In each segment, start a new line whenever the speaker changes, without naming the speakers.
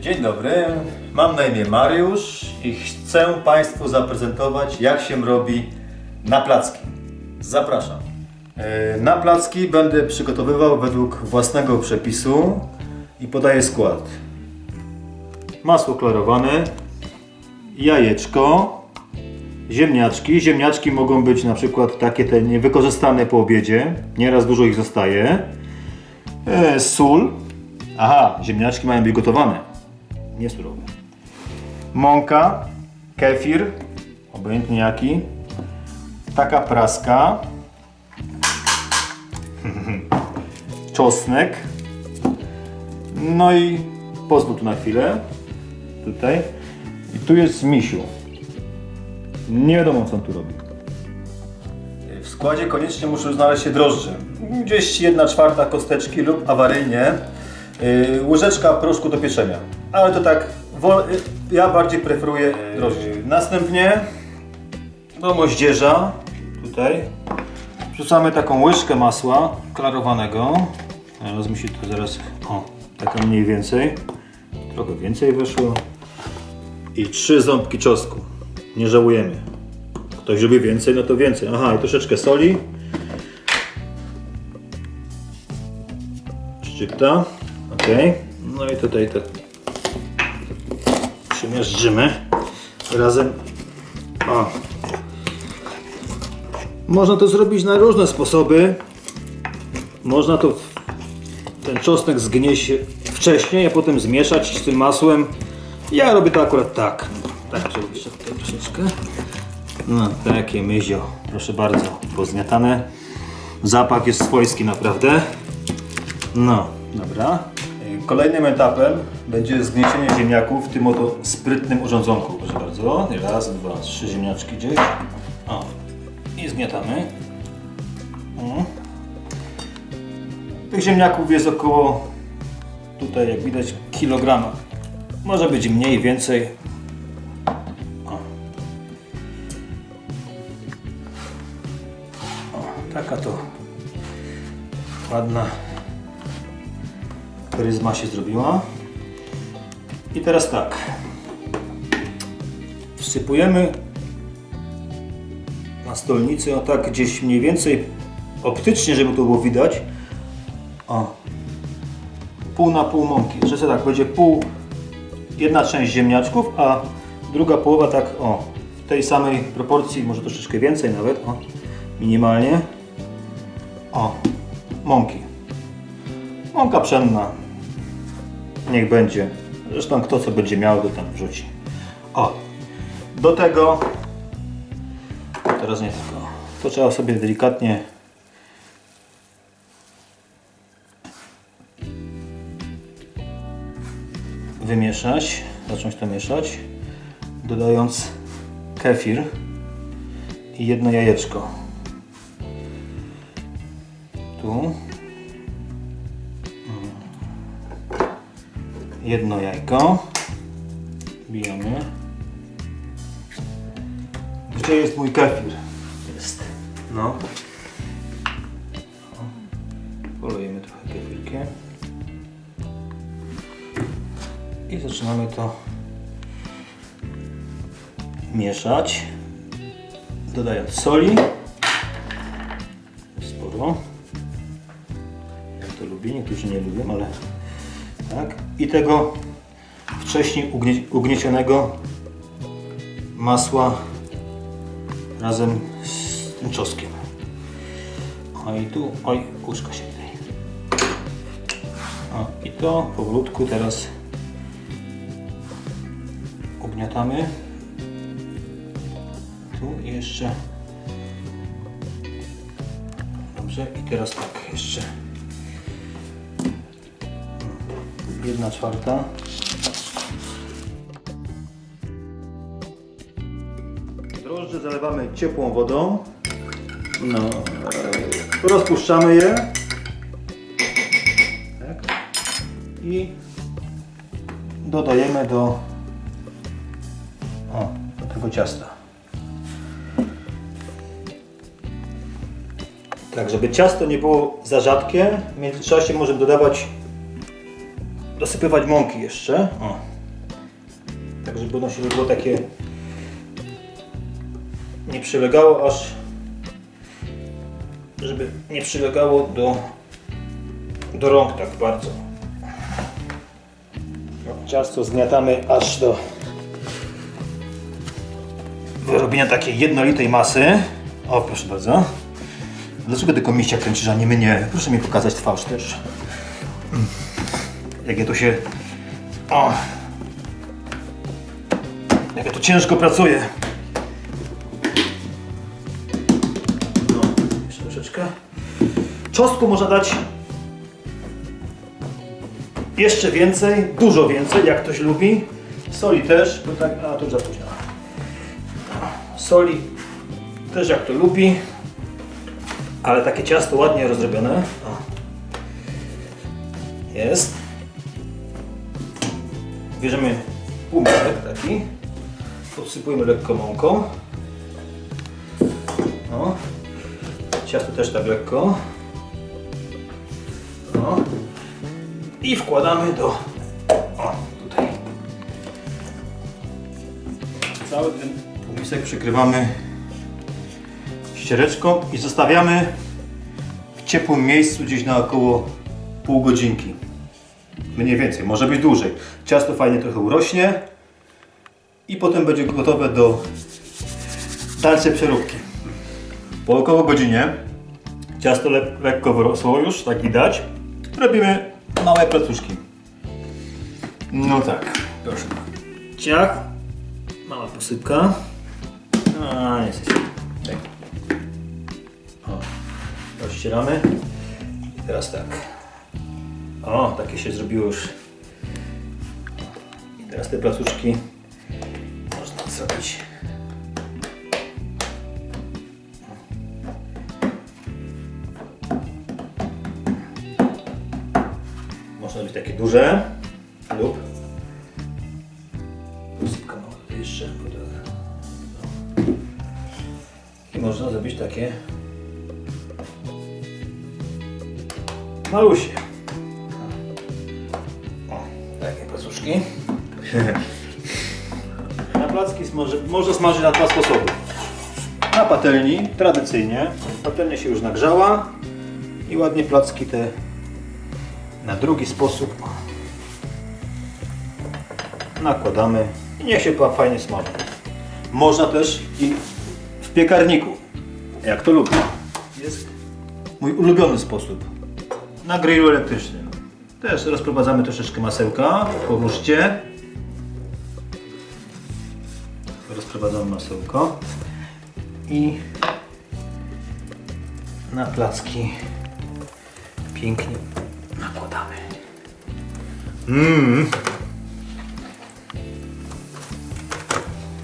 Dzień dobry, mam na imię Mariusz i chcę Państwu zaprezentować jak się robi na placki. Zapraszam. E, Na placki będę przygotowywał według własnego przepisu i podaję skład. Masło klarowane, jajeczko, ziemniaczki. Ziemniaczki mogą być na przykład takie te niewykorzystane po obiedzie, nieraz dużo ich zostaje. E, sól. Aha, ziemniaczki mają być gotowane, nie surowe. Mąka, kefir, obojętnie jaki. Taka praska. Czosnek. No i pozwól tu na chwilę. Tutaj. I tu jest misiu. Nie wiadomo co on tu robi. W składzie koniecznie muszą znaleźć się drożdże. Gdzieś 1 czwarta kosteczki lub awaryjnie yy, łyżeczka proszku do pieczenia. Ale to tak, ja bardziej preferuję drożdże. Yy, następnie do moździerza, tutaj, wrzucamy taką łyżkę masła klarowanego. Teraz mi się to zaraz, o, taka mniej więcej. Trochę więcej wyszło. I trzy ząbki czosnku. Nie żałujemy. Ktoś lubi więcej, no to więcej. Aha, i troszeczkę soli. Szczypta. Ok. No i tutaj to przemiażdżymy razem. O. Można to zrobić na różne sposoby. Można to ten czosnek zgnieść wcześniej, a potem zmieszać z tym masłem. Ja robię to akurat tak. Tak, żeby jeszcze tutaj troszeczkę. No, takie myzio, proszę bardzo, pozmiatane. Zapach jest swojski naprawdę. No, dobra. Kolejnym etapem będzie zgniecienie ziemniaków w tym oto sprytnym urządzonku. Proszę bardzo. Raz, dwa, trzy ziemniaczki gdzieś. O. I zgniatamy. O. Tych ziemniaków jest około, tutaj jak widać, kilograma. Może być mniej, więcej. Taka to ładna pryzma się zrobiła. I teraz tak. Wsypujemy na stolnicy, o tak gdzieś mniej więcej optycznie, żeby to było widać. O. Pół na pół mąki. Że tak, będzie pół, jedna część ziemniaczków, a druga połowa tak o, w tej samej proporcji, może troszeczkę więcej nawet, o, minimalnie. O, mąki. Mąka pszenna. Niech będzie. Zresztą kto co będzie miał, to tam wrzuci. O, do tego, teraz nie tylko, to trzeba sobie delikatnie. Wymieszać, zacząć to mieszać, dodając kefir i jedno jajeczko. Tu jedno jajko. Bijemy. Gdzie jest mój kefir? jest. No. Polejemy trochę kefirkiem i zaczynamy to mieszać dodając soli. Sporo. Jak to lubię, niektórzy nie lubią, ale tak. I tego wcześniej ugnie, ugniecionego masła razem z tym czosnkiem. O i tu, oj, łóżka się tutaj. O, i to powolutku teraz ugniatamy. Tu jeszcze. Dobrze, i teraz tak, jeszcze jedna czwarta. Drożdże zalewamy ciepłą wodą. No, e, rozpuszczamy je. Tak. I dodajemy do, o, do tego ciasta. Tak, żeby ciasto nie było za rzadkie, w międzyczasie możemy dodawać dosypywać mąki jeszcze. O. Tak, żeby ono się było takie nie przylegało aż żeby nie przylegało do do rąk tak bardzo. No, Ciasto zgniatamy aż do wyrobienia takiej jednolitej masy. O, proszę bardzo. Dlaczego tylko miścia kręcisz, a nie mnie? Proszę mi pokazać twarz też. Mm. Jak ja to się... O! Jak ja to ciężko pracuję. No, jeszcze troszeczkę. Czosnku można dać jeszcze więcej, dużo więcej, jak ktoś lubi. Soli też, bo tak, a to już za późno. Soli też jak to lubi, ale takie ciasto ładnie rozrobione. O. Jest. Bierzemy półmisek taki, podsypujemy lekko mąką. O. Ciasto też tak lekko. O. I wkładamy do... O, tutaj. Cały ten półmisek przykrywamy ściereczką i zostawiamy w ciepłym miejscu gdzieś na około pół godzinki. Mniej więcej, może być dłużej. Ciasto fajnie trochę urośnie i potem będzie gotowe do dalszej przeróbki. Po około godzinie ciasto le lekko wyrosło już, tak widać. Robimy małe placuszki. No tak, proszę. Ciach, mała posypka. A, chcecie. Tak. O, rozcieramy. I teraz tak. O, takie się zrobiło już. I teraz te placuszki można zrobić. Można być takie duże lub posypka mała tutaj jeszcze. No. I można zrobić takie malusie. Takie placuszki. Na placki smaży, można smażyć na dwa sposoby. Na patelni, tradycyjnie. Patelnia się już nagrzała i ładnie placki te na drugi sposób nakładamy i niech się fajnie smaży. Można też i w piekarniku, jak to lubię. Jest mój ulubiony sposób. Na grillu elektrycznym. Też rozprowadzamy troszeczkę masełka po ruszcie. Rozprowadzamy masełko i na placki pięknie nakładamy. Mmm.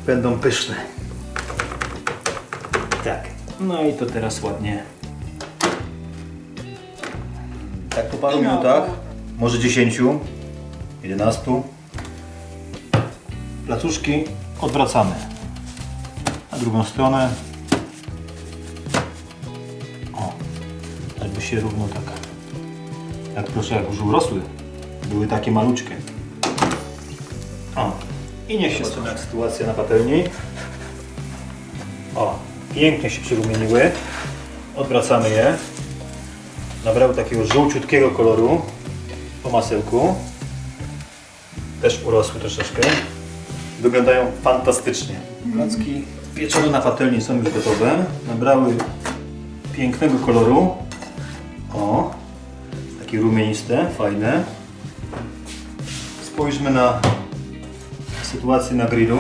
Będą pyszne. Tak. No i to teraz ładnie. Tak po paru minutach, może 10, 11. Placuszki odwracamy na drugą stronę. O, jakby się równo tak jak proszę, jak już urosły. Były takie maluczkie. O. I niech się zobaczymy jak sytuacja na patelni. O, pięknie się przyrumieniły. Odwracamy je. Nabrały takiego żółciutkiego koloru po masełku. Też urosły troszeczkę. Wyglądają fantastycznie. Placki pieczone na patelni są już gotowe. Nabrały pięknego koloru. O, takie rumieniste, fajne. Spójrzmy na sytuację na grillu.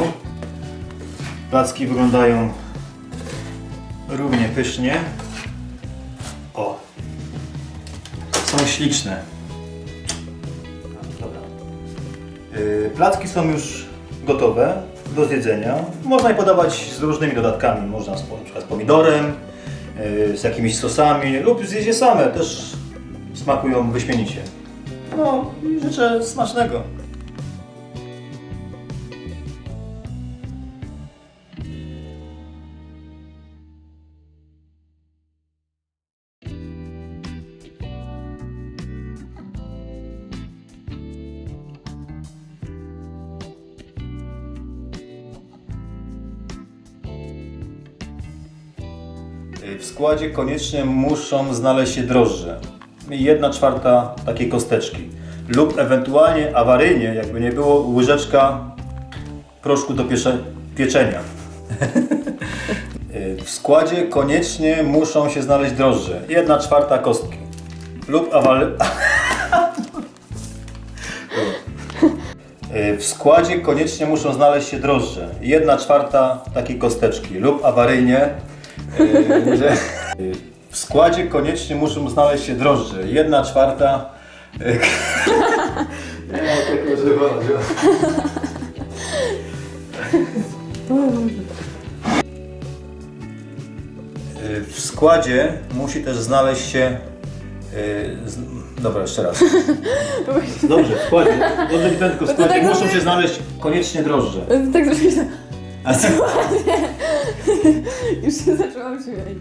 Placki wyglądają równie pysznie. O! Są śliczne. Placki są już gotowe do zjedzenia. Można je podawać z różnymi dodatkami. Można z, z pomidorem, yy, z jakimiś sosami lub zjeść je same. Też smakują wyśmienicie. No i życzę smacznego. W składzie koniecznie muszą znaleźć się drożdże. I Jedna czwarta takiej kosteczki. Lub ewentualnie awaryjnie, jakby nie było, łyżeczka proszku do pieczenia. W składzie koniecznie muszą się znaleźć drożdże. Jedna czwarta kostki. Lub awary... W składzie koniecznie muszą znaleźć się drożdże. Jedna czwarta takiej kosteczki. Lub awaryjnie... yy, że- W składzie koniecznie muszą znaleźć się drożdże. Jedna czwarta... yy, Nie używania. Y, W składzie musi też znaleźć się. z- Dobra, jeszcze raz. Dobrze, w składzie. Dobrze, w
to
składzie
tak
muszą się znaleźć koniecznie drożdże.
Tak zrobić.
A
Już się zaczęłam śmiać.